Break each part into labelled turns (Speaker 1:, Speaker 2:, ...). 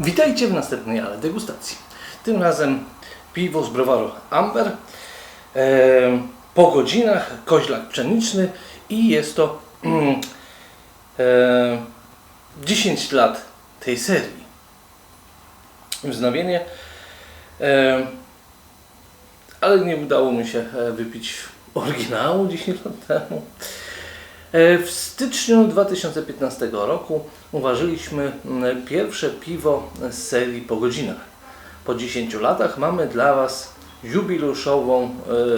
Speaker 1: Witajcie w następnej ale degustacji. Tym razem piwo z browaru Amber. E, po godzinach koźlak pszeniczny i jest to mm, e, 10 lat tej serii. Wznowienie. E, ale nie udało mi się e, wypić oryginału 10 lat temu. E, W styczniu 2015 roku uważyliśmy mm, pierwsze piwo z serii po godzinach. Po 10 latach mamy dla Was jubileuszową e,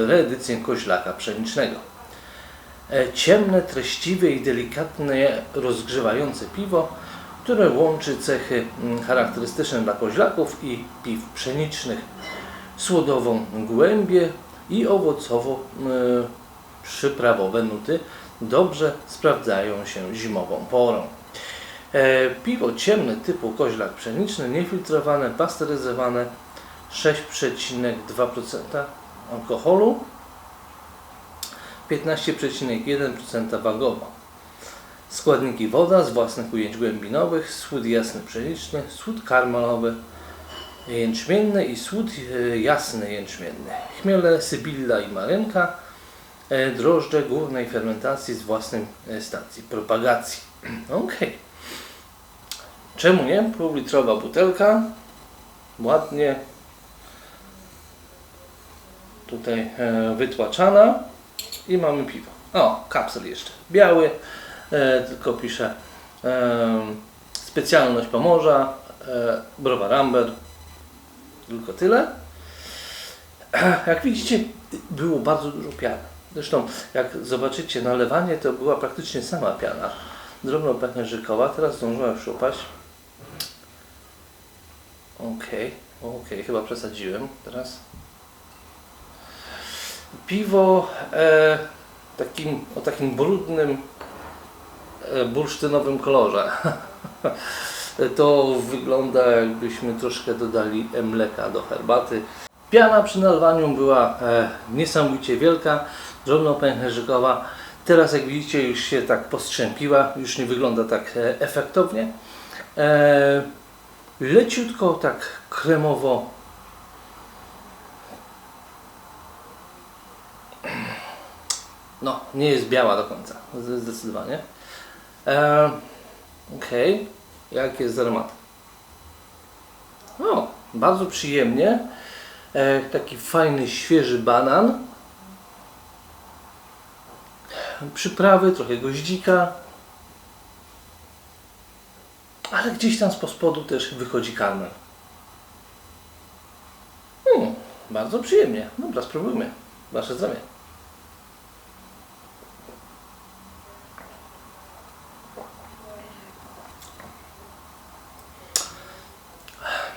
Speaker 1: reedycję koźlaka pszenicznego. E, Ciemne, treściwe i delikatnie rozgrzewające piwo, które łączy cechy mm, charakterystyczne dla koźlaków i piw pszenicznych. Słodową głębię i owocowo-przyprawowe nuty dobrze sprawdzają się zimową porą. E, piwo ciemne typu koźlak pszeniczny, niefiltrowane, pasteryzowane, 6,2% alkoholu, 15,1% wagowo. Składniki woda z własnych ujęć głębinowych, słód jasny pszeniczny, słód karmelowy, jęczmienny i słód e, jasny jęczmienny. Chmiele Sybilla i Marynka, drożdże górnej fermentacji z własnej e, stacji propagacji. Ok. Czemu nie? Półlitrowa butelka, ładnie tutaj e, wytłaczana i mamy piwo. O, kapsel jeszcze biały, e, tylko pisze e, specjalność Pomorza, e, browar tylko tyle. Jak widzicie, było bardzo dużo piany. Zresztą, jak zobaczycie nalewanie, to była praktycznie sama piana. Drobno pęcherzykowa, teraz zdążyła już upaść. Okej, okej, chyba przesadziłem teraz. Piwo e, takim, o takim brudnym, e, bursztynowym kolorze. to wygląda jakbyśmy troszkę dodali mleka do herbaty. Piana przy nalewaniu była e, niesamowicie wielka, drobno pęcherzykowa. Teraz jak widzicie już się tak postrzępiła, już nie wygląda tak e, efektownie. E, leciutko tak kremowo no, nie jest biała do końca, zdecydowanie. E, Okej, jak jest z aromatem? O, bardzo przyjemnie. E, taki fajny, świeży banan. Przyprawy, trochę goździka. Ale gdzieś tam z spodu też wychodzi karmel. Hmm, bardzo przyjemnie. Dobra, spróbujmy. Wasze zdrowie.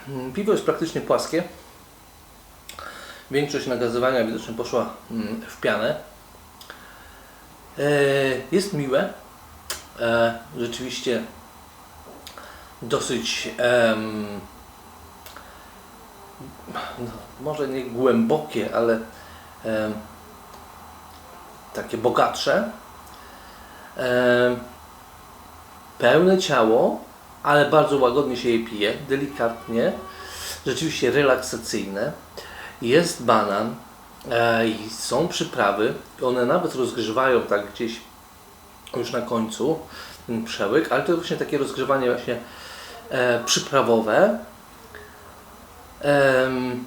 Speaker 1: Mm, Piwo jest praktycznie płaskie. Większość nagazowania widocznie poszła mm, w pianę. E, Jest miłe. E, Rzeczywiście dosyć no, może nie głębokie, ale takie bogatsze. Em, pełne ciało, ale bardzo łagodnie się je pije, delikatnie, rzeczywiście relaksacyjne. Jest banan e, i są przyprawy, one nawet rozgrzewają tak gdzieś już na końcu ten przełyk, ale to jest właśnie takie rozgrzewanie właśnie e, przyprawowe. Em,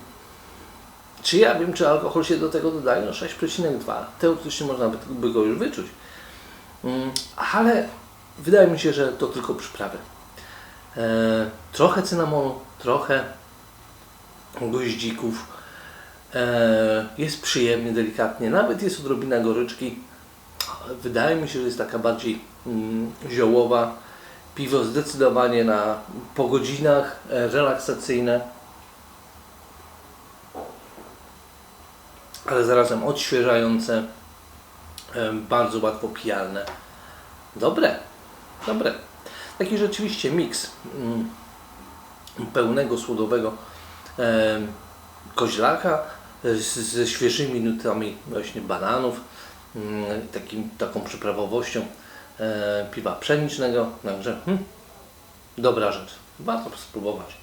Speaker 1: czy ja wiem, czy alkohol się do tego dodaje? No 6,2. Teoretycznie można by, by go już wyczuć. Mm, ale wydaje mi się, że to tylko przyprawy. E, trochę cynamonu, trochę goździków. E, jest przyjemnie, delikatnie. Nawet jest odrobina goryczki. Wydaje mi się, że jest taka bardziej mm, ziołowa. Piwo zdecydowanie na po godzinach, e, relaksacyjne. Ale zarazem odświeżające, e, bardzo łatwo pijalne. Dobre, dobre. Taki rzeczywiście miks mm, pełnego, słodowego koźlaka ze świeżymi nutami właśnie bananów, mm, takim, taką przyprawowością e, piwa pszenicznego. Także hmm, dobra rzecz. Warto spróbować.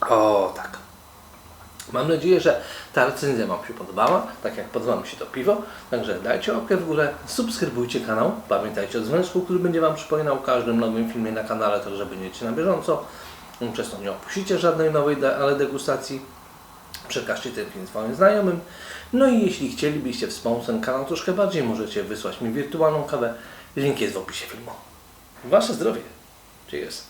Speaker 1: O tak. Mam nadzieję, że ta recenzja Wam się podobała, tak jak podoba mi się to piwo. Także dajcie łapkę w górę, subskrybujcie kanał, pamiętajcie o dzwoneczku, który będzie Wam przypominał o każdym nowym filmie na kanale, tak że będziecie na bieżąco. To nie opuścicie żadnej nowej ale degustacji. Przekażcie ten film swoim znajomym. No i jeśli chcielibyście wspomóc ten kanał troszkę bardziej, możecie wysłać mi wirtualną kawę. Link jest w opisie filmu. Wasze zdrowie. Cheers.